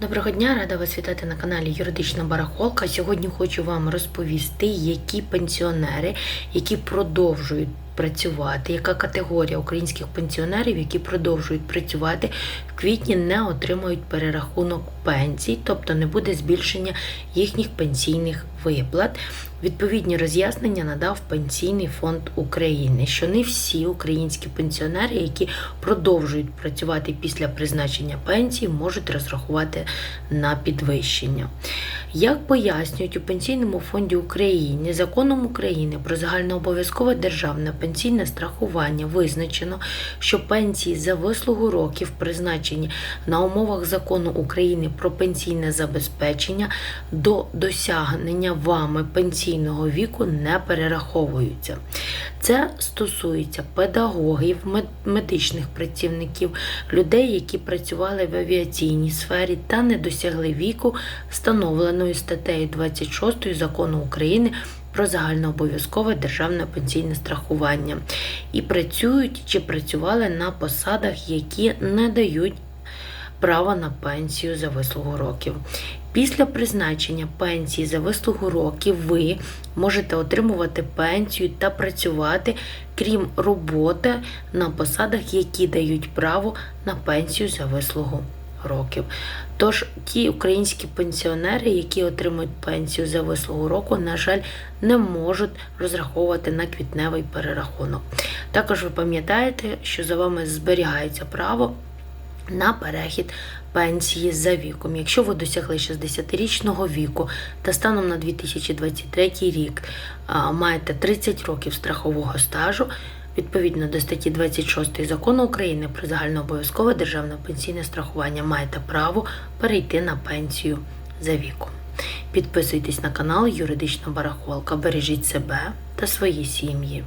Доброго дня, рада вас вітати на каналі Юридична Барахолка. Сьогодні хочу вам розповісти, які пенсіонери, які продовжують працювати, яка категорія українських пенсіонерів, які продовжують працювати в квітні, не отримують перерахунок пенсій, тобто не буде збільшення їхніх пенсійних виплат. Відповідні роз'яснення надав Пенсійний фонд України, що не всі українські пенсіонери, які продовжують працювати після призначення пенсії, можуть розрахувати на підвищення. Як пояснюють у Пенсійному фонді України, законом України про загальнообов'язкове державне пенсійне страхування визначено, що пенсії за вислугу років, призначені на умовах закону України про пенсійне забезпечення, до досягнення вами пенсійного віку не перераховуються. Це стосується педагогів, мед- медичних працівників, людей, які працювали в авіаційній сфері та не досягли віку, встановленої статтею 26 закону України про загальнообов'язкове державне пенсійне страхування і працюють чи працювали на посадах, які не дають права на пенсію за вислугу років. Після призначення пенсії за вислугу років ви можете отримувати пенсію та працювати, крім роботи на посадах, які дають право на пенсію за вислугу років. Тож ті українські пенсіонери, які отримують пенсію за вислугу року, на жаль, не можуть розраховувати на квітневий перерахунок. Також ви пам'ятаєте, що за вами зберігається право на перехід пенсії за віком. Якщо ви досягли 60-річного віку та станом на 2023 рік маєте 30 років страхового стажу, відповідно до статті 26 закону України про загальнообов'язкове державне пенсійне страхування, маєте право перейти на пенсію за віком. Підписуйтесь на канал Юридична Барахолка, бережіть себе та свої сім'ї.